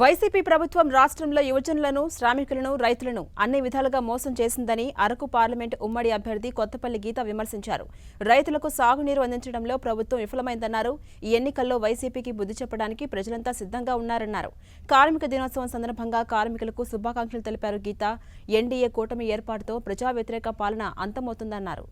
YCP ప్రభుత్వం రాష్ట్రంలో యువజనులను శ్రామికులను రైతులను అన్ని విధాలుగా మోసం చేసిందని అరకు పార్లమెంట్ ఉమ్మడి అభ్యర్థి కొత్తపల్లి గీత విమర్శించారు. రైతులకు సాగునీరు అందించడంలో ప్రభుత్వం విఫలమైందన్నారు. ఈ ఎన్నికల్లో వైసీపీకి బుద్ధి చెప్పడానికి ప్రజలంతా సిద్ధంగా ఉన్నారన్నారు. కార్మిక దినోత్సవం సందర్భంగా కార్మికులకు శుభాకాంక్షలు తెలిపారు గీత. ఎన్డీఏ కూటమి ఏర్పాటుతో ప్రజా వ్యతిరేక పాలన అంతమవుతుందన్నారు.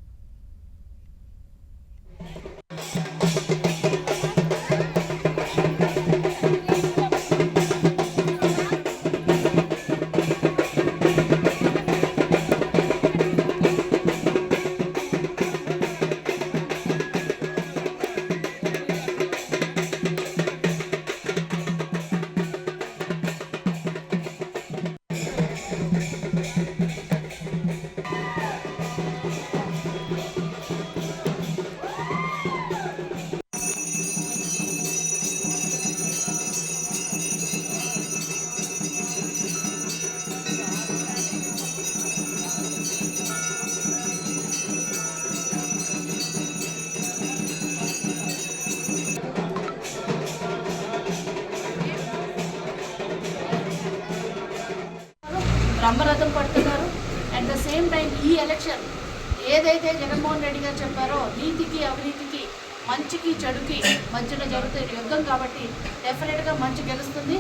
బ్రహ్మరథం పడుతున్నారు. అట్ ద సేమ్ టైం ఈ ఎలక్షన్ ఏదైతే జగన్మోహన్ రెడ్డి గారు చెప్పారో నీతికి అవినీతికి మంచికి చెడుకి మధ్యన జరుగుతున్న యుద్ధం కాబట్టి డెఫినెట్గా మంచి గెలుస్తుంది.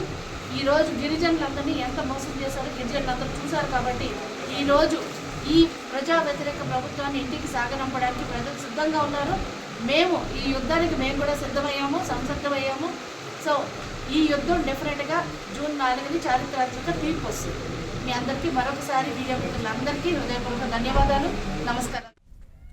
ఈరోజు గిరిజనులందరినీ ఎంత మోసం చేశారో గిరిజనులందరూ చూశారు కాబట్టి ఈరోజు ఈ ప్రజా వ్యతిరేక ప్రభుత్వాన్ని ఇంటికి సాగనంపడానికి ప్రజలు సిద్ధంగా ఉన్నారు. మేము ఈ యుద్ధానికి మేము కూడా సిద్ధమయ్యాము. సంస ఈ యుద్ధం డెఫినెట్గా జూన్ నాలుగుని చారిత్రాత్మక తీర్పు వస్తుంది. మీ అందరికీ మరొకసారి మీడియా అందరికీ హృదయపూర్వక ధన్యవాదాలు. నమస్కారం.